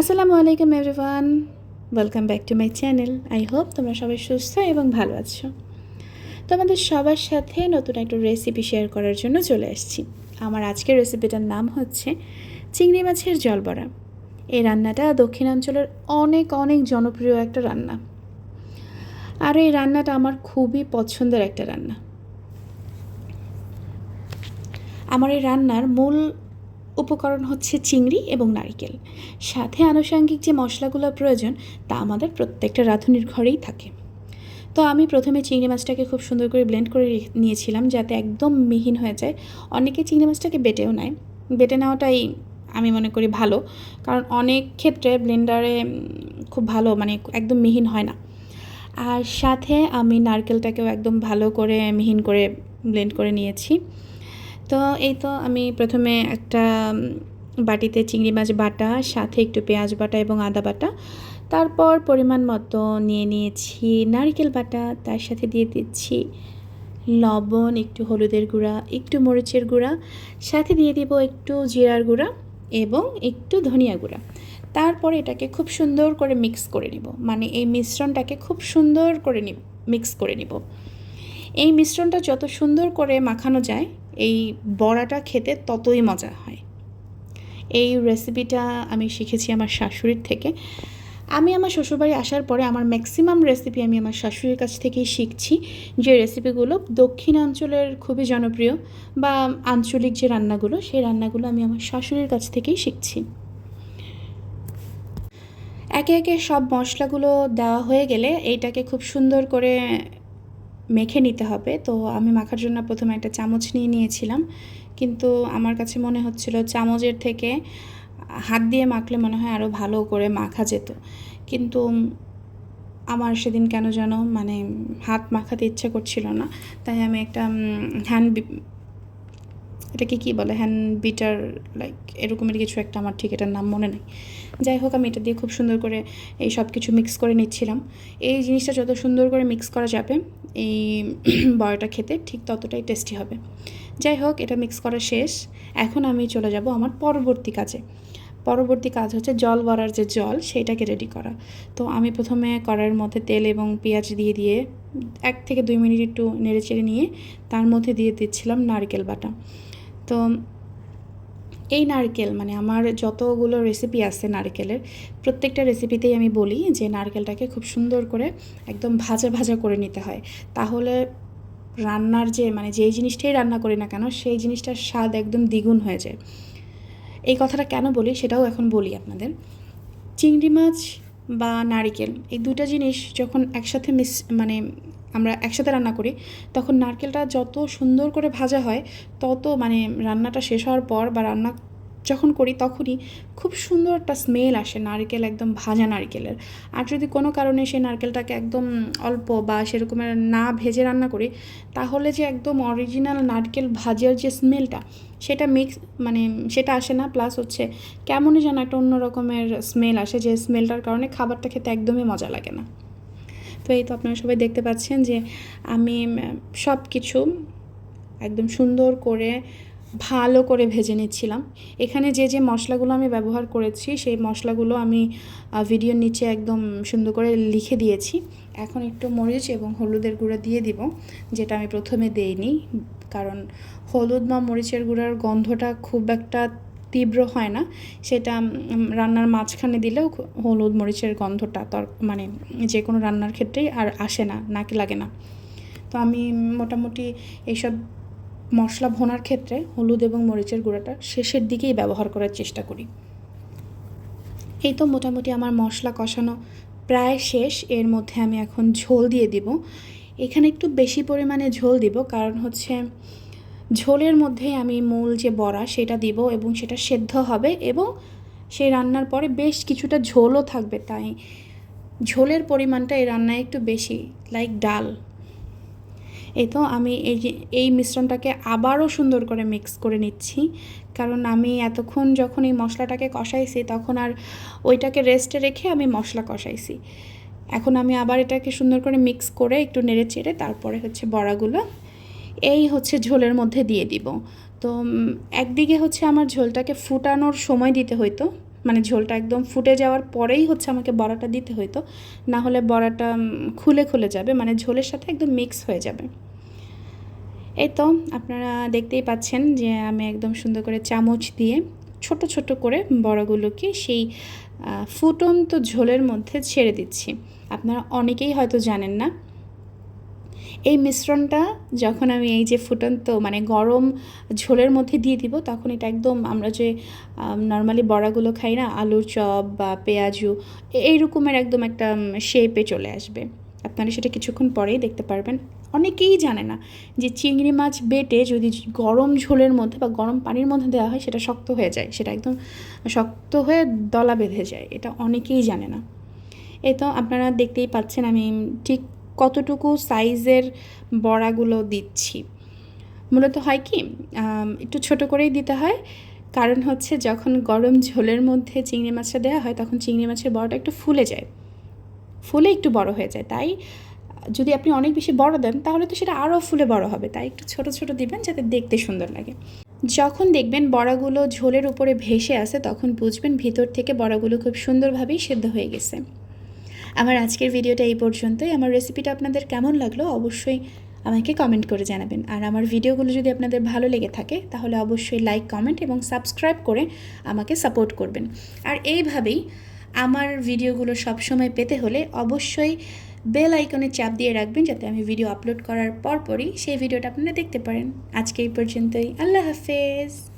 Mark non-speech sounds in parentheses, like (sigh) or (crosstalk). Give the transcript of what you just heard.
আসসালামু আলাইকুম everyone. Welcome back to my channel I hope তোমরা সবাই সুস্থ এবং ভালো আছো। তোমাদের সবার সাথে নতুন একটা রেসিপি শেয়ার করার জন্য চলে আসছি। আমার আজকের রেসিপিটার নাম হচ্ছে চিংড়ি মাছের জলবড়া। এই রান্নাটা দক্ষিণাঞ্চলের অনেক অনেক জনপ্রিয় একটা রান্না। আর এই রান্নাটা আমার খুবই পছন্দের একটা রান্না। আমার এই রান্নার মূল উপকরণ হচ্ছে চিংড়ি এবং নারকেল। সাথে আনুষঙ্গিক যে মশলাগুলো প্রয়োজন, তা আমাদের প্রত্যেকটা রাঁধুনির ঘরেই থাকে। তো আমি প্রথমে চিংড়ি মাছটাকে খুব সুন্দর করে ব্লেন্ড করে নিয়েছিলাম যাতে একদম মিহিন হয়ে যায়। অনেকে চিংড়ি মাছটাকে বেটেও নেয়। বেটে নেওয়াটাই আমি মনে করি ভালো, কারণ অনেক ক্ষেত্রে ব্লেন্ডারে খুব ভালো মানে একদম মিহিন হয় না। আর সাথে আমি নারকেলটাকেও একদম ভালো করে মিহিন করে ব্লেন্ড করে নিয়েছি। তো এই তো আমি প্রথমে একটা বাটিতে চিংড়ি মাছ বাটা, সাথে একটু পেঁয়াজ বাটা এবং আদা বাটা। তারপর পরিমাণ মতো নিয়ে নিয়েছি নারকেল বাটা, তার সাথে দিয়ে দিচ্ছি লবণ, একটু হলুদের গুঁড়া, একটু মরিচের গুঁড়া, সাথে দিয়ে দিব একটু জিরার গুঁড়া এবং একটু ধনিয়া গুঁড়া। তারপর এটাকে খুব সুন্দর করে মিক্স করে নিব মানে এই মিশ্রণটাকে খুব সুন্দর করে মিক্স করে নিব। এই মিশ্রণটা যত সুন্দর করে মাখানো যায় এই বড়াটা খেতে ততই মজা হয়। এই রেসিপিটা আমি শিখেছি আমার শাশুড়ির থেকে। আমি আমার শ্বশুরবাড়ি আসার পরে আমার ম্যাক্সিমাম রেসিপি আমি আমার শাশুড়ির কাছ থেকেই শিখছি যে রেসিপিগুলো দক্ষিণাঞ্চলের খুবই জনপ্রিয় বা আঞ্চলিক যে রান্নাগুলো, সেই রান্নাগুলো আমি আমার শাশুড়ির কাছ থেকেই শিখছি। একে একে সব মশলাগুলো দেওয়া হয়ে গেলে এইটাকে খুব সুন্দর করে মেখে নিতে হবে। তো আমি মাখার জন্য প্রথমে একটা চামচ নিয়ে নিয়েছিলাম। কিন্তু আমার কাছে মনে হচ্ছিল চামচের থেকে হাত দিয়ে মাখলে মনে হয় আরও ভালো করে মাখা যেত। কিন্তু আমার সেদিন কেন যেন মানে হাত মাখাতে ইচ্ছে করছিল না। তাই আমি একটা হ্যান্ড এটাকে কী বলে হ্যান্ড বিটার লাইক এরকমের কিছু একটা আমার ঠিক এটার নাম মনে নেই। যাই হোক, আমি এটা দিয়ে খুব সুন্দর করে এই সব কিছু মিক্স করে নিচ্ছিলাম। এই জিনিসটা যত সুন্দর করে মিক্স করা যাবে, এই (clears throat) বড়াটা খেতে ঠিক ততটাই টেস্টি হবে। যাই হোক, এটা মিক্স করা শেষ। এখন আমি চলে যাব আমার পরবর্তী কাজে। পরবর্তী কাজ হচ্ছে জল বড়ার যে জল, সেইটাকে রেডি করা। তো আমি প্রথমে কড়াইয়ের মধ্যে তেল এবং পেঁয়াজ দিয়ে দিয়ে এক থেকে দুই মিনিট একটু নেড়ে চেড়ে নিয়ে তার মধ্যে দিয়ে দিচ্ছিলাম নারকেল বাটা। তো এই নারকেল মানে আমার যতগুলো রেসিপি আছে নারকেলের, প্রত্যেকটা রেসিপিতেই আমি বলি যে নারকেলটাকে খুব সুন্দর করে একদম ভাজা ভাজা করে নিতে হয়। তাহলে রান্নার যে মানে যেই জিনিসটাই রান্না করি না কেন, সেই জিনিসটার স্বাদ একদম দ্বিগুণ হয়ে যায়। এই কথাটা কেন বলি সেটাও এখন বলি আপনাদের। চিংড়ি মাছ বা নারকেল, এই দুটো জিনিস যখন একসাথে মিস মানে আমরা একসাথে রান্না করি, তখন নারকেলটা যত সুন্দর করে ভাজা হয়, তত মানে রান্নাটা শেষ হওয়ার পর বা রান্না যখন করি তখনই খুব সুন্দর একটা স্মেল আসে নারকেল একদম ভাজা নারকেলের। আর যদি কোনো কারণে সেই নারকেলটাকে একদম অল্প বা সেরকমের না ভেজে রান্না করি, তাহলে যে একদম অরিজিনাল নারকেল ভাজার যে স্মেলটা সেটা মিক্স মানে সেটা আসে না প্লাস হচ্ছে কেমনই যেন একটা অন্য রকমের স্মেল আসে, যে স্মেলটার কারণে খাবারটা খেতে একদমই মজা লাগে না। তো এই তো আপনারা সবাই দেখতে পাচ্ছেন যে আমি সব কিছু একদম সুন্দর করে, ভালো করে ভেজে নিচ্ছিলাম। এখানে যে যে মশলাগুলো আমি ব্যবহার করেছি, সেই মশলাগুলো আমি ভিডিওর নিচে একদম সুন্দর করে লিখে দিয়েছি। এখন একটু মরিচ এবং হলুদের গুঁড়া দিয়ে দিব, যেটা আমি প্রথমে দেইনি। কারণ হলুদ বা মরিচের গুঁড়ার গন্ধটা খুব একটা তীব্র হয় না। সেটা রান্নার মাঝখানে দিলেও হলুদ মরিচের গন্ধটা তর মানে যে কোনো রান্নার ক্ষেত্রেই আর আসে না নাকি লাগে না। তো আমি মোটামুটি এইসব মশলা ভোনার ক্ষেত্রে হলুদ এবং মরিচের গুঁড়াটা শেষের দিকেই ব্যবহার করার চেষ্টা করি। এই তো মোটামুটি আমার মশলা কষানো প্রায় শেষ। এর মধ্যে আমি এখন ঝোল দিয়ে দিব। এখানে একটু বেশি পরিমাণে ঝোল দিব, কারণ হচ্ছে ঝোলের মধ্যে আমি মূল যে বড়া সেটা দিব এবং সেটা সেদ্ধ হবে এবং সেই রান্নার পরে বেশ কিছুটা ঝোলও থাকবে তাই ঝোলের পরিমাণটা এই রান্নায় একটু বেশি লাইক ডাল। এই তো আমি এই যে, এই মিশ্রণটাকে আবারও সুন্দর করে মিক্স করে নিচ্ছি। কারণ আমি এতক্ষণ যখন এই মশলাটাকে কষাইছি তখন আর ওইটাকে রেস্টে রেখে আমি মশলা কষাইছি। এখন আমি আবার এটাকে সুন্দর করে মিক্স করে একটু নেড়ে চেড়ে তারপরে হচ্ছে বড়াগুলো এই হচ্ছে ঝোলের মধ্যে দিয়ে দিব। তো একদিকে হচ্ছে আমার ঝোলটাকে ফুটানোর সময় দিতে হইতো। মানে ঝোলটা একদম ফুটে যাওয়ার পরেই হচ্ছে আমাকে বড়াটা দিতে হইতো। না হলে বড়াটা খুলে খুলে যাবে। মানে ঝোলের সাথে একদম মিক্স হয়ে যাবে। এই তো, আপনারা দেখতেই পাচ্ছেন যে আমি একদম সুন্দর করে চামচ দিয়ে ছোট ছোট করে বড়াগুলোকে সেই ফুটন্ত ঝোলের মধ্যে ছেড়ে দিচ্ছি। আপনারা অনেকেই হয়তো জানেন না এই মিশ্রণটা যখন আমি এই যে ফুটন্ত মানে গরম ঝোলের মধ্যে দিয়ে দিব, তখন এটা একদম আমরা যে নর্মালি বড়াগুলো খাই না, আলুর চপ বা পেঁয়াজু এইরকমের একদম একটা শেপে চলে আসবে। আপনারা সেটা কিছুক্ষণ পরেই দেখতে পারবেন। অনেকেই জানে না যে চিংড়ি মাছ বেটে যদি গরম ঝোলের মধ্যে বা গরম পানির মধ্যে দেওয়া হয়, সেটা শক্ত হয়ে যায়, সেটা একদম শক্ত হয়ে দলা বেঁধে যায়, এটা অনেকেই জানে না। এ তো আপনারা দেখতেই পাচ্ছেন, আমি ঠিক কতটুকু সাইজের বড়াগুলো দিচ্ছি। মূলত হয় কি একটু ছোট করেই দিতে হয়। কারণ হচ্ছে যখন গরম ঝোলের মধ্যে চিংড়ি মাছটা দেওয়া হয়, তখন চিংড়ি মাছের বড়টা একটু ফুলে যায়। ফুলে একটু বড় হয়ে যায়। তাই যদি আপনি অনেক বেশি বড় দেন, তাহলে তো সেটা আরও ফুলে বড় হবে। তাই একটু ছোট ছোট দিবেন যাতে দেখতে সুন্দর লাগে। যখন দেখবেন বড়াগুলো ঝোলের উপরে ভেসে আসে, তখন বুঝবেন ভিতর থেকে বড়াগুলো খুব সুন্দরভাবেই সেদ্ধ হয়ে গেছে। আমার আজকের ভিডিওটা এই পর্যন্তই। আমার রেসিপিটা আপনাদের কেমন লাগল অবশ্যই আমাকে কমেন্ট করে জানাবেন। আর আমার ভিডিওগুলো যদি আপনাদের ভালো লেগে থাকে, তাহলে অবশ্যই লাইক কমেন্ট এবং সাবস্ক্রাইব করে আমাকে সাপোর্ট করবেন। আর এইভাবেই আমার ভিডিওগুলো সবসময় পেতে হলে অবশ্যই বেল আইকনে চাপ দিয়ে রাখবেন, যাতে আমি ভিডিও আপলোড করার পরপরই সেই ভিডিওটা আপনারা দেখতে পারেন। আজকে এই পর্যন্তই। আল্লাহ হাফেজ।